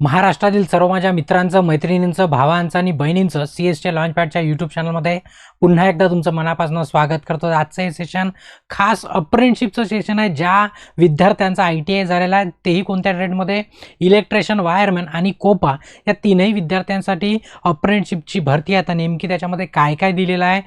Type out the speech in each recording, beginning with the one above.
महाराष्ट्रातील सर्व माझ्या मित्रांचं मैत्रिणींचं भावांचं आणि बहिणींचं सी एसच्या लॉन्चपॅडच्या यूट्यूब चॅनलमध्ये पुन्हा एकदा तुमचं मनापासून स्वागत करतो. आजचं हे सेशन खास अप्रेंटशिपचं सेशन आहे ज्या विद्यार्थ्यांचा आय टी आय झालेला आहे. तेही कोणत्या ट्रेडमध्ये इलेक्ट्रिशियन वायरमॅन आणि कोपा या तीनही विद्यार्थ्यांसाठी अप्रेंटशिपची भरती आहे. आता नेमकी त्याच्यामध्ये काय काय दिलेलं आहे?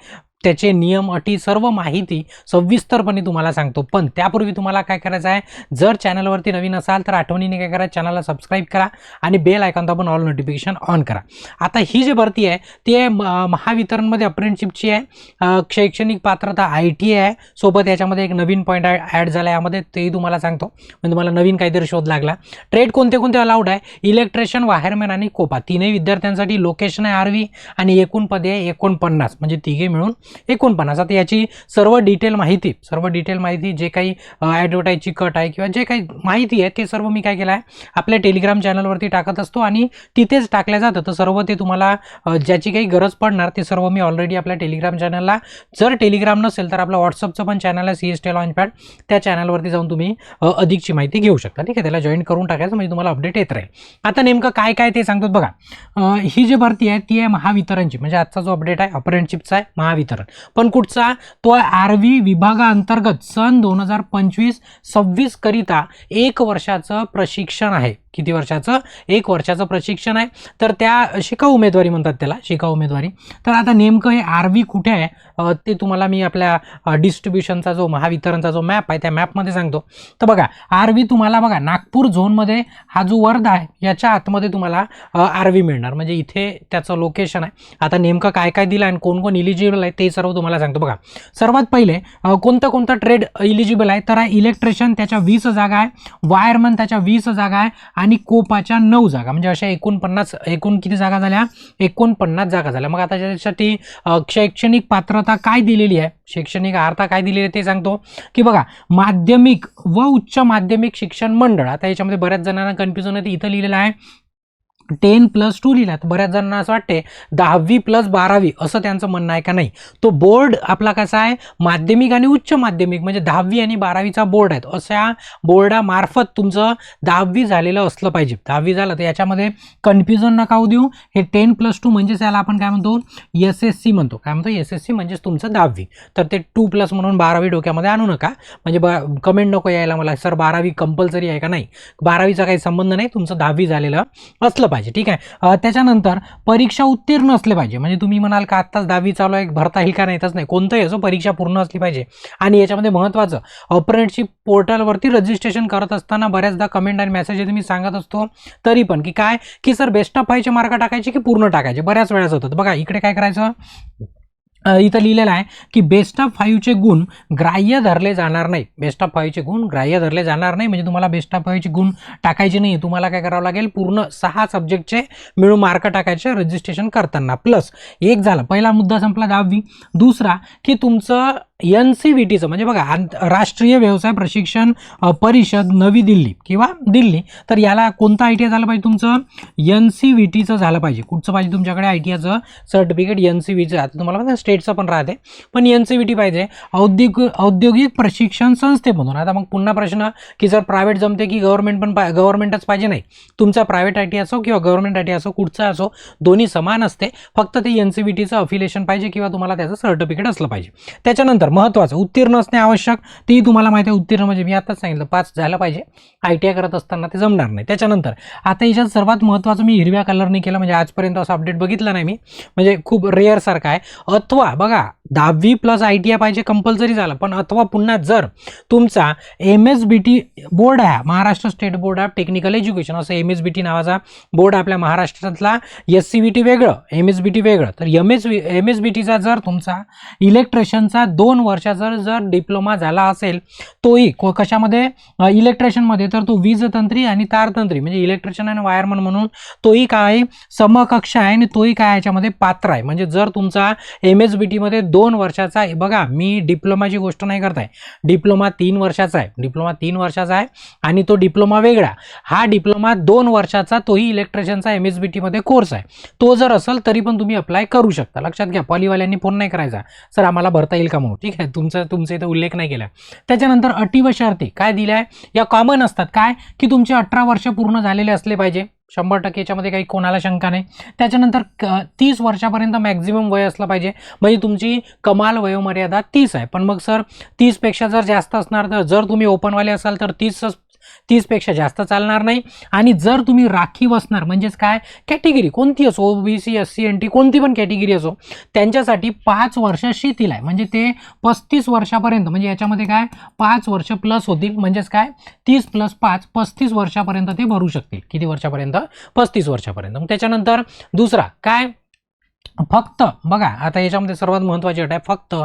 त्याचे नियम अटी सर्व माहिती सविस्तरपणे तुम्हाला सांगतो. पण त्यापूर्वी तुम्हाला काय करायचं आहे? जर चॅनलवरती नवीन असाल तर आठवणीने काय करा चॅनलला सबस्क्राईब करा आणि बेल आयकॉन दाबून ऑल नोटिफिकेशन ऑन करा. आता ही जी भरती आहे ती महावितरणमध्ये अप्रेंटशिपची आहे शैक्षणिक पात्रता आय टी आहे. सोबत याच्यामध्ये एक नवीन पॉईंट ॲड झाला आहे यामध्ये तेही तुम्हाला सांगतो. म्हणजे तुम्हाला नवीन काहीतरी शोध लागला. ट्रेड कोणते कोणते अलाउड आहे? इलेक्ट्रिशियन वायरमॅन आणि कोपा तीनही विद्यार्थ्यांसाठी लोकेशन आहे आरवी आणि एकूण पदे आहे एकोणपन्नास. म्हणजे तिघे मिळून एकोणपन्नास आता याची सर्व डिटेल माहिती सर्व डिटेल माहिती जे काही ॲडव्हर्टाईजची कट आहे किंवा जे काही माहिती आहे ते सर्व मी काय केलं आहे? आपल्या टेलिग्राम चॅनलवरती टाकत असतो आणि तिथेच टाकल्या जातं तर सर्व ते तुम्हाला ज्याची काही गरज पडणार ते सर्व मी ऑलरेडी आपल्या टेलिग्राम चॅनलला जर टेलिग्राम नसेल तर आपलं व्हॉट्सअपचं पण चॅनल आहे सी एस टी लॉन्चपॅड त्या चॅनलवरती जाऊन तुम्ही अधिकची माहिती घेऊ शकता. ठीक आहे? त्याला जॉईन करून टाकायचं म्हणजे तुम्हाला अपडेट येत राहील. आता नेमकं काय काय ते सांगतो बघा. ही जी भरती आहे ती आहे महावितरणची. म्हणजे आजचा जो अपडेट आहे अप्रेंटशिपचा आहे महावितरण. पण कुठचा? तो आर व्ही विभागाअंतर्गत सन दोन हजार पंचवीस सव्वीस करिता एक वर्षाचं प्रशिक्षण आहे. किती वर्षाचं? एक वर्षाचं प्रशिक्षण आहे. तर त्या शिका उमेदवारी म्हणतात त्याला शिका उमेदवारी. तर आता नेमकं हे आर व्ही कुठे आहे? ते तुम्हाला मी आपल्या डिस्ट्रीब्युशनचा जो महावितरणचा जो मॅप आहे त्या मॅपमध्ये सांगतो. तर बघा आर व्ही तुम्हाला बघा नागपूर झोनमध्ये हा जो वर्धा आहे याच्या आतमध्ये तुम्हाला आर व्ही मिळणार. म्हणजे इथे त्याचं लोकेशन आहे. आता नेमकं काय काय दिलं आहे आणि कोण कोण इलिजिबल आहे ते सर्व तुम्हाला सांगतो. बघा सर्वात पहिले कोणतं कोणतं ट्रेड इलिजिबल आहे तर इलेक्ट्रिशियन त्याच्या वीस जागा आहे वायरमन त्याच्या वीस जागा आहे आणि कोपाच्या नऊ जागा. म्हणजे अशा एकोणपन्नास एकूण किती जागा झाल्या? एकोणपन्नास जागा झाल्या. मग आता त्याच्यासाठी शैक्षणिक पात्रता काय दिलेली आहे? शैक्षणिक अर्हता काय दिलेली आहे ते सांगतो. की बघा माध्यमिक व उच्च माध्यमिक शिक्षण मंडळ आता याच्यामध्ये बऱ्याच जणांना कन्फ्युजन आहे इथं लिहिलेलं आहे. टेन प्लस टू लिहिला तर बऱ्याच जणांना असं वाटते दहावी प्लस बारावी असं त्यांचं म्हणणं आहे का नाही? तो बोर्ड आपला कसा आहे? माध्यमिक आणि उच्च माध्यमिक म्हणजे दहावी आणि बारावीचा बोर्ड आहेत. अशा बोर्डामार्फत तुमचं दहावी झालेलं असलं पाहिजे. दहावी झालं तर याच्यामध्ये कन्फ्युजन नका होऊ देऊ. हे टेन प्लस टू म्हणजेच याला आपण काय म्हणतो? एस एस सी म्हणतो. काय म्हणतो? एस एस सी म्हणजेच तुमचं दहावी. तर ते टू प्लस म्हणून बारावी डोक्यामध्ये आणू नका. म्हणजे ब कमेंट नको यायला मला. सर बारावी कंपल्सरी आहे का नाही? बारावीचा काही संबंध नाही. तुमचं दहावी झालेलं असलं पाहिजे. ठीक आहे? त्याच्यानंतर परीक्षा उत्तीर्ण असले पाहिजे. म्हणजे तुम्ही म्हणाल का आत्ताच दहावी चालू आहे भरता येईल का नाही तसं नाही. कोणतंही असो परीक्षा पूर्ण असली पाहिजे. आणि याच्यामध्ये महत्त्वाचं अप्रेंटशिप पोर्टलवरती रजिस्ट्रेशन करत असताना बऱ्याचदा कमेंट आणि मेसेज मी सांगत असतो तरी पण की काय? की सर बेस्ट ऑफ फायचे मार्क टाकायचे की पूर्ण टाकायचे? बऱ्याच वेळेस होतं बघा इकडे काय करायचं? इथं लिहिलेलं आहे की बेस्ट ऑफ फाईव्हचे गुण ग्राह्य धरले जाणार नाही. बेस्ट ऑफ फाईव्हचे गुण ग्राह्य धरले जाणार नाही. म्हणजे तुम्हाला बेस्ट ऑफ फाईव्हचे गुण टाकायचे नाही तुम्हाला काय करावं लागेल? पूर्ण सहा सब्जेक्टचे मिळून मार्क टाकायचे रजिस्ट्रेशन करताना. प्लस एक झालं. पहिला मुद्दा संपला दहावी. दुसरा की तुमचं एन सी व्ही टीचं म्हणजे बघा राष्ट्रीय व्यवसाय प्रशिक्षण परिषद नवी दिल्ली किंवा दिल्ली तर याला कोणतं आय टी आय झालं पाहिजे तुमचं? एन सी व्ही टीचं झालं पाहिजे. कुठचं पाहिजे तुमच्याकडे आय टी आयचं? सर्टिफिकेट एन सी व्हीचं आता तुम्हाला माहिती स्टेटचं पण राहते. पण एन सी व्ही टी पाहिजे. औद्योगिक औद्योगिक प्रशिक्षण संस्थेमधून. आता मग पुन्हा प्रश्न की जर प्रायव्हेट जमते की गव्हर्नमेंट पण पा गव्हर्नमेंटच पाहिजे नाही. तुमचा प्रायव्हेट आय टी असो किंवा गव्हर्नमेंट आय टी असो कुठचा असो दोन्ही समान असते. फक्त ते एन सी व्ही टीचं अफिलेशन पाहिजे किंवा तुम्हाला त्याचं सर्टिफिकेट असलं पाहिजे. त्याच्यानंतर महत्त्वाचं उत्तीर्ण असणे आवश्यक. तेही तुम्हाला माहिती आहे उत्तीर्ण म्हणजे मी आताच सांगितलं पाच झालं पाहिजे. आय टी आय करत असताना ते जमणार नाही. त्याच्यानंतर आता याच्यात सर्वात महत्त्वाचं मी हिरव्या कलरने केलं म्हणजे आजपर्यंत असं अपडेट बघितलं नाही मी. म्हणजे खूप रेअरसारखं आहे. अथवा बघा दहावी प्लस आय टी आय पाहिजे कंपल्सरी झालं पण अथवा पुन्हा जर तुमचा M S B T board आहे Maharashtra state board of technical education असं एम एस बी टी नावाचा बोर्ड आपल्या महाराष्ट्रातला एस सी बी टी वेगळं एम एस बी टी वेगळं. तर M S M S B टीचा जर तुमचा इलेक्ट्रिशियनचा दोन वर्षाचा जर डिप्लोमा झाला असेल तोही को- कशामध्ये? इलेक्ट्रिशियनमध्ये तर तो वीज तंत्री आणि तारतंत्री म्हणजे इलेक्ट्रिशियन आणि वायरमन म्हणून तोही काय समकक्ष आहे आणि तोही काय याच्यामध्ये पात्र आहे. म्हणजे जर तुमचा एम एस बी टीमध्ये दोन वर्षाचा आहे बघा मी डिप्लोमाची गोष्ट नाही करताय. डिप्लोमा तीन वर्षाचा आहे. डिप्लोमा तीन वर्षाचा आहे आणि तो डिप्लोमा वेगळा. हा डिप्लोमा दोन वर्षाचा तोही इलेक्ट्रिशियनचा एम एस बी टीमध्ये कोर्स आहे. तो जर असेल तरी पण तुम्ही अप्लाय करू शकता. लक्षात घ्या पॉलीवाल्यांनी फोन नाही करायचा. सर आम्हाला भरता येईल का म्हणून? ठीक आहे? तुमचं तुमचा इथं उल्लेख नाही केला. त्याच्यानंतर अटी व शर्ती काय दिल्या आहे? या कॉमन असतात. काय? की तुमचे अठरा वर्ष पूर्ण झालेले असले पाहिजे. शंभर टक्के याच्यामध्ये काही कोणाला शंका नाही. त्याच्यानंतर क तीस वर्षापर्यंत मॅक्झिमम वय असलं पाहिजे. म्हणजे तुमची कमाल वयोमर्यादा तीस आहे. पण मग सर तीसपेक्षा जर जास्त असणार तर जर तुम्ही ओपनवाले असाल तर तीस तीसपेक्षा जास्त चालणार नाही. आणि जर तुम्ही राखीव असणार म्हणजेच काय? कॅटेगरी. कोणती असो? O B C S C N T कोणती पण कॅटेगरी असो त्यांच्यासाठी पाच वर्ष शिथिल आहे. म्हणजे ते पस्तीस वर्षापर्यंत म्हणजे याच्यामध्ये काय? पाच वर्ष प्लस होतील. म्हणजेच काय? तीस प्लस पाच पस्तीस वर्षापर्यंत ते भरू शकतील. किती वर्षापर्यंत? पस्तीस वर्षापर्यंत. मग त्याच्यानंतर दुसरा काय? फक्त बघा आता याच्यामध्ये सर्वात महत्त्वाची अट आहे फक्त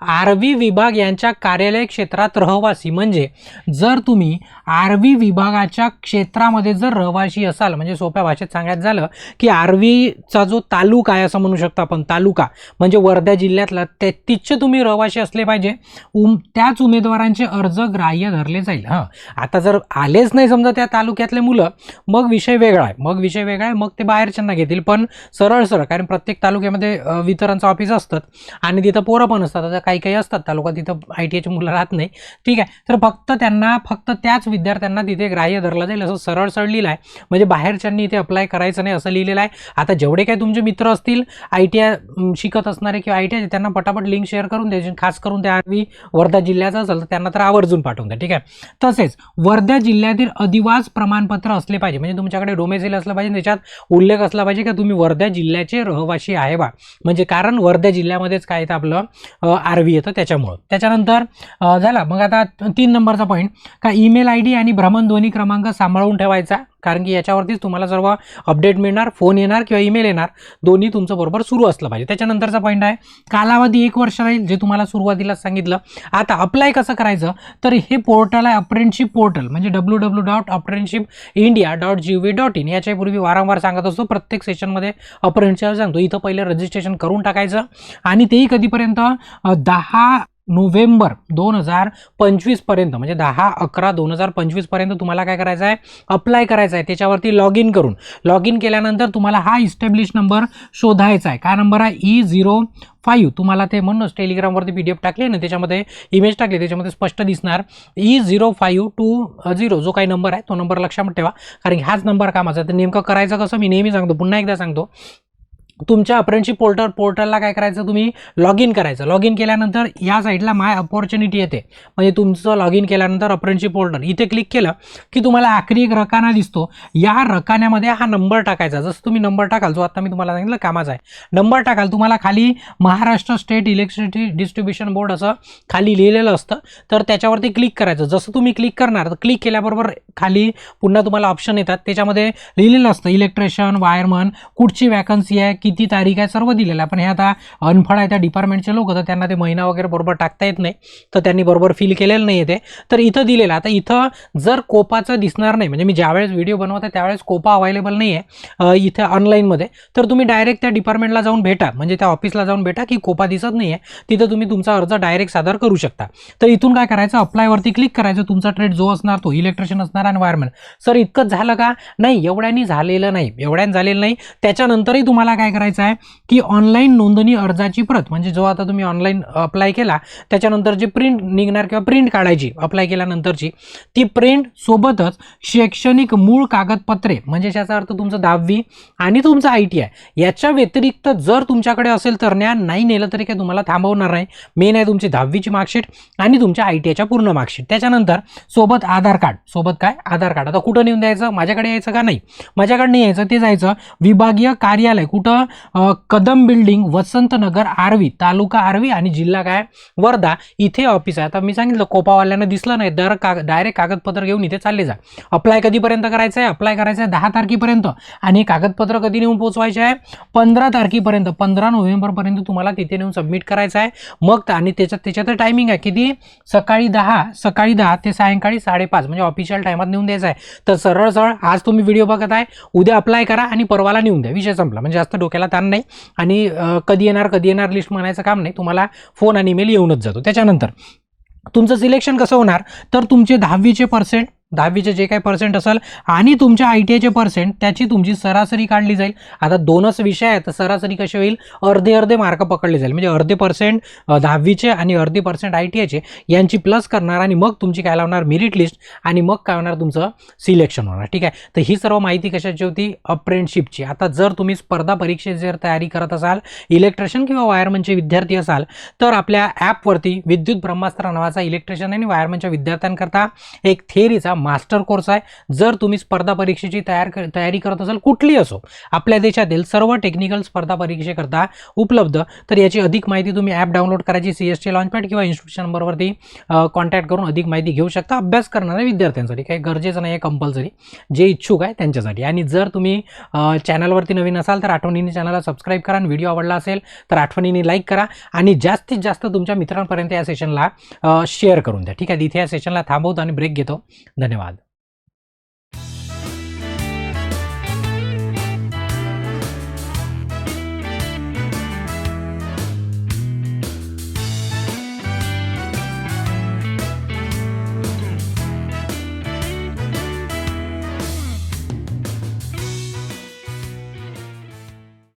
आरवी विभाग यांच्या कार्यालय क्षेत्रात रहवासी. म्हणजे जर तुम्ही आरवी विभागाच्या क्षेत्रामध्ये जर रहवासी असाल म्हणजे सोप्या भाषेत सांगायचं झालं की आरवीचा जो तालुका आहे असं म्हणू शकतो आपण तालुका म्हणजे वर्धा जिल्ह्यातला तेहतीसचे तुम्ही रहवासी असले पाहिजे. उम त्याच उमेदवारांचे अर्ज ग्राह्य धरले जाईल. हां. आता जर आलेच नाही समजा त्या तालुक्यातले मुलं मग विषय वेगळा आहे. मग विषय वेगळा आहे मग ते बाहेरच्यांना घेतील. पण सरळ सरळ कारण प्रत्येक तालुक्यामध्ये वितरणचं ऑफिस असतात आणि तिथं पोरं पण असतात. आता काही काही असतात तालुका तिथं आय टी आयची मुलं राहत नाही. ठीक आहे. तर फक्त त्यांना फक्त त्याच विद्यार्थ्यांना तिथे ग्राह्य धरलं जाईल. असं सरळ सरळ लिहिलं आहे म्हणजे बाहेरच्यांनी इथे अप्लाय करायचं नाही असं लिहिलेलं आहे. आता जेवढे काही तुमचे मित्र असतील आय टी आय शिकत असणारे किंवा आय टी आय त्यांना पटापट लिंक शेअर करून द्यायची. खास करून त्या आरवी वर्धा जिल्ह्याचा असेल तर त्यांना तर आवर्जून पाठवून द्या. ठीक आहे. तसेच वर्धा जिल्ह्यातील अधिवास प्रमाणपत्र असले पाहिजे. म्हणजे तुमच्याकडे डोमेसिल असलं पाहिजे त्याच्यात उल्लेख असला पाहिजे की तुम्ही वर्धा जिल्ह्याचे रहिवासी आहे बा. म्हणजे कारण वर्धा जिल्ह्यामध्येच काय येतं आपलं आर व्ही येतं त्याच्यामुळं. त्याच्यानंतर झालं झाला. मग आता तीन नंबरचा पॉईंट का ईमेल आय डी आणि भ्रमणध्वनी क्रमांक सांभाळून ठेवायचा? कारण की याच्यावरतीच तुम्हाला सर्व अपडेट मिळणार फोन येणार किंवा ईमेल येणार. दोन्ही तुमचं बरोबर सुरू असलं पाहिजे. त्याच्यानंतरचा पॉईंट आहे कालावधी एक वर्ष राहील जे तुम्हाला सुरुवातीला सांगितलं. आता अप्लाय कसं करायचं? तर हे पोर्टल आहे अप्रेंटशिप पोर्टल म्हणजे W W dot apprenticeship India dot G V dot in याच्यापूर्वी वारंवार सांगत असतो प्रत्येक सेशनमध्ये अप्रेंटशिप सांगतो. इथं पहिलं रजिस्ट्रेशन करून टाकायचं. आणि तेही कधीपर्यंत? दहा नोव्हेंबर दोन हजार पंचवीसपर्यंत म्हणजे दहा अकरा दोन हजार पंचवीसपर्यंत तुम्हाला काय करायचं आहे? अप्लाय करायचं आहे. त्याच्यावरती लॉग इन करून. लॉग इन केल्यानंतर तुम्हाला हा इस्टॅब्लिश नंबर शोधायचा आहे. का नंबर आहे? ई झिरो फाईव्ह तुम्हाला ते म्हणूनच टेलिग्रामवरती पी डी एफ टाकले ना त्याच्यामध्ये इमेज टाकली त्याच्यामध्ये स्पष्ट दिसणार. E zero five two zero जो काही नंबर आहे तो नंबर लक्षात ठेवा. कारण की हाच नंबर का माझा तर नेमकं करायचं कसं? मी नेहमी सांगतो पुन्हा एकदा सांगतो. तुमच्या अप्रेंटशिप पोर्टल पोर्टलला काय करायचं? तुम्ही लॉग इन करायचं. लॉग इन केल्यानंतर या साईडला माय अपॉर्च्युनिटी येते. म्हणजे तुमचं लॉग इन केल्यानंतर अप्रेंटशिप पोर्टल. इथे क्लिक केलं की तुम्हाला आखरी एक रकाना दिसतो. या रकान्यामध्ये हा नंबर टाकायचा. जसं तुम्ही नंबर टाकाल जो आता मी तुम्हाला सांगितलं कामाचा आहे. नंबर टाकाल तुम्हाला खाली Maharashtra state electricity distribution board असं खाली लिहिलेलं असतं. तर त्याच्यावरती क्लिक करायचं. जसं तुम्ही क्लिक करणार तर क्लिक केल्याबरोबर खाली पुन्हा तुम्हाला ऑप्शन येतात. त्याच्यामध्ये लिहिलेलं असतं इलेक्ट्रिशियन वायरमन कुठची वॅकन्सी आहे की किती तारीख आहे सर्व दिलेलं आहे. पण हे आता अनफळ आहे त्या डिपार्टमेंटचे लोक तर त्यांना ते महिना वगैरे बरोबर टाकता येत नाही. तर त्यांनी बरोबर फिल केलेलं नाही आहे ते. तर इथं दिलेलं आता इथं जर कोपाचं दिसणार नाही म्हणजे मी ज्यावेळेस व्हिडिओ बनवते त्यावेळेस कोपा अवेलेबल नाही आहे इथं ऑनलाईनमध्ये तर तुम्ही डायरेक्ट त्या डिपार्टमेंटला जाऊन भेटा म्हणजे त्या ऑफिसला जाऊन भेटा की कोपा दिसत नाही आहे तिथं तुम्ही तुमचा अर्ज डायरेक्ट सादर करू शकता. तर इथून काय करायचं? अप्लायवरती क्लिक करायचं. तुमचा ट्रेड जो असणार तो इलेक्ट्रिशियन असणार आणि वायरमॅन सर इतकंच झालं का? नाही एवढ्यानी झालेलं नाही. एवढ्यानं झालेलं नाही. त्याच्यानंतरही तुम्हाला काय करायचं आहे की ऑनलाईन नोंदणी अर्जाची प्रत म्हणजे जो आता तुम्ही ऑनलाईन अप्लाय केला त्याच्यानंतर जी प्रिंट निघणार किंवा प्रिंट काढायची अप्लाय केल्यानंतरची ती प्रिंट सोबतच शैक्षणिक मूळ कागदपत्रे म्हणजे याचा अर्थ तुमचं दहावी आणि तुमचं आय टी आय याच्या व्यतिरिक्त जर तुमच्याकडे असेल तर ज्ञान नाही नेलं तरी काय तुम्हाला थांबवणार नाही. मेन आहे तुमची दहावीची मार्कशीट आणि तुमच्या आय टी आयच्या पूर्ण मार्कशीट त्याच्यानंतर सोबत आधार कार्ड सोबत काय? आधार कार्ड आता कुठं नेऊन द्यायचं? माझ्याकडे यायचं का नाही? माझ्याकडे नाही यायचं ते जायचं विभागीय कार्यालय. कुठं? कदम बिल्डिंग वसंतनगर आर्वी तालुका आर्वी आणि जिल्हा काय? वर्धा. इथे ऑफिस आहे. आता मी सांगितलं कोपावाल्यांना दिसलं नाही. दर का डायरेक्ट कागदपत्र घेऊन इथे चालले जा. अप्लाय कधीपर्यंत करायचं आहे अप्लाय करायचं आहे दहा तारखेपर्यंत. आणि कागदपत्र कधी नेऊन पोहोचवायचे आहे? पंधरा तारखेपर्यंत. पंधरा नोव्हेंबरपर्यंत तुम्हाला तिथे नेऊन सबमिट करायचं आहे मग आणि त्याच्यात त्याच्यात टायमिंग आहे. किती? सकाळी दहा सकाळी दहा ते सायंकाळी साडेपाच. म्हणजे ऑफिशियल टायमात नेऊन द्यायचं आहे तर सरळ सरळ आज तुम्ही व्हिडिओ बघत आहे. उद्या अप्लाय करा आणि परवाला नेऊन द्या. विषय संपला. म्हणजे जास्त डोक्याला ताण नाही आणि कधी येणार कधी येणार लिस्ट म्हणायचं काम नाही. तुम्हाला फोन आणि ईमेल येऊनच जातो. त्याच्यानंतर तुमचं सिलेक्शन कसं होणार? तर तुमचे दहावीचे पर्सेंट दहावीचे जे काही पर्सेंट असेल आणि तुमच्या आय टी आयचे पर्सेंट त्याची तुमची सरासरी काढली जाईल. आता दोनच विषय आहेत तर सरासरी कशी होईल? अर्धे अर्धे मार्क पकडले जाईल. म्हणजे अर्धे पर्सेंट दहावीचे आणि अर्धे पर्सेंट आय टी आयचे यांची प्लस करणार आणि मग तुमची काय लावणार? मेरिट लिस्ट आणि मग काय होणार तुमचं सिलेक्शन होणार. ठीक आहे? तर ही सर्व माहिती कशाची होती? अप्रेंटशिपची आता जर तुम्ही स्पर्धा परीक्षेची जर तयारी करत असाल इलेक्ट्रिशियन किंवा वायरमनचे विद्यार्थी असाल तर आपल्या ॲपवरती विद्युत ब्रह्मास्त्र नावाचा इलेक्ट्रिशियन आणि वायरमनच्या विद्यार्थ्यांकरता एक थेरीचा मास्टर कोर्स आहे. जर तुम्ही स्पर्धा परीक्षेची तयार कर- तयारी करत असाल कुठली असो आपल्या देशातील सर्व टेक्निकल स्पर्धा परीक्षेकरता उपलब्ध तर याची अधिक माहिती तुम्ही ॲप डाउनलोड करायची सी एस टी लॉन्चपॅड किंवा इन्स्टिट्यूशन नंबरवरती कॉन्टॅक्ट करून अधिक माहिती घेऊ शकता अभ्यास करणाऱ्या विद्यार्थ्यांसाठी. काही गरजेचं नाही आहे कंपल्सरी जे इच्छुक आहे त्यांच्यासाठी. आणि जर तुम्ही चॅनलवरती नवीन असाल तर आठवणीने चॅनलला सबस्क्राईब करा आणि व्हिडिओ आवडला असेल तर आठवणीने लाईक करा आणि जास्तीत जास्त तुमच्या मित्रांपर्यंत या सेशनला शेअर करून द्या. ठीक आहे इथे या सेशनला थांबवतो आणि ब्रेक घेतो. धन्यवाद.